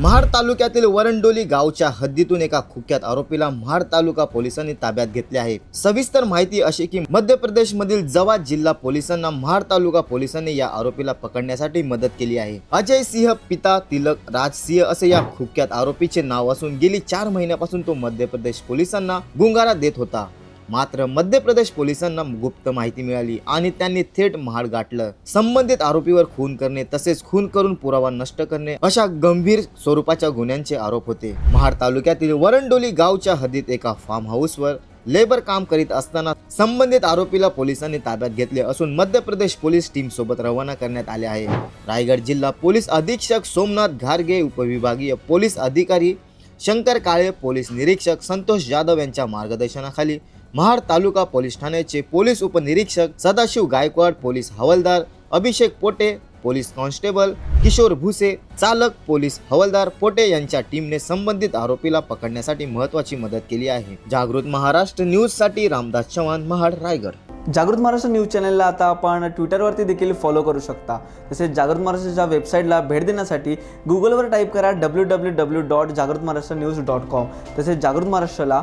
महाड तालुक्यातील वरंडोली गावच्या हद्दीतून एका कुख्यात आरोपीला महाड तालुका पोलिसांनी ताब्यात घेतले आहे. सविस्तर माहिती अशी की मध्य प्रदेश मधील जवा जिल्हा पोलिसांना महाड तालुका पोलिसांनी या आरोपीला पकडण्यासाठी मदत केली आहे. अजय सिंह पिता तिलक राज सिंह असे या कुख्यात आरोपीचे नाव असून गेली चार महिन्यापासून तो मध्य प्रदेश पोलिसांना गुंगारा देत होता. मात्र मध्य प्रदेश पोलिसांना गुप्त माहिती मिळाली आणि त्यांनी थेट महाड गाठलं. संबंधित आरोपीवर खून करणे तसेच खून करून पुरावा नष्ट करणे अशा गंभीर स्वरूपाच्या गुन्ह्यांचे आरोप होते. महाड तालुक्यातील वरंडोली गावच्या हद्दीत एका फार्म हाऊसवर लेबर काम करीत असताना संबंधित आरोपीला पोलिसांनी ताब्यात घेतले असून मध्य प्रदेश पोलीस टीम सोबत रवाना करण्यात आले आहे. रायगड जिल्हा पोलीस अधीक्षक सोमनाथ घारगे उपविभागीय पोलीस अधिकारी शंकर काळे पोलीस निरीक्षक संतोष जाधव यांच्या मार्गदर्शनाखाली महाड तालुका पोलीस ठाण्याचे पोलीस उपनिरीक्षक सदाशिव गायकवाड पोलीस हवालदार अभिषेक पोटे पोलीस कॉन्स्टेबल किशोर भुसे चालक पोलीस हवालदार पोटे यांच्या टीमने संबंधित आरोपीला पकडण्यासाठी महत्वाची मदत केली आहे. जागृत महाराष्ट्र न्यूजसाठी रामदास चव्हाण महाड रायगड. जागृत महाराष्ट्र न्यूज चॅनलला आता आपण ट्विटरवरती देखील फॉलो करू शकता. तसेच जागृत महाराष्ट्राच्या वेबसाईटला भेट देण्यासाठी गुगलवर टाईप करा डब्ल्यू डब्ल्यू डब्ल्यू डॉट जागृत महाराष्ट्र न्यूज डॉट कॉम तसेच जागृत महाराष्ट्राला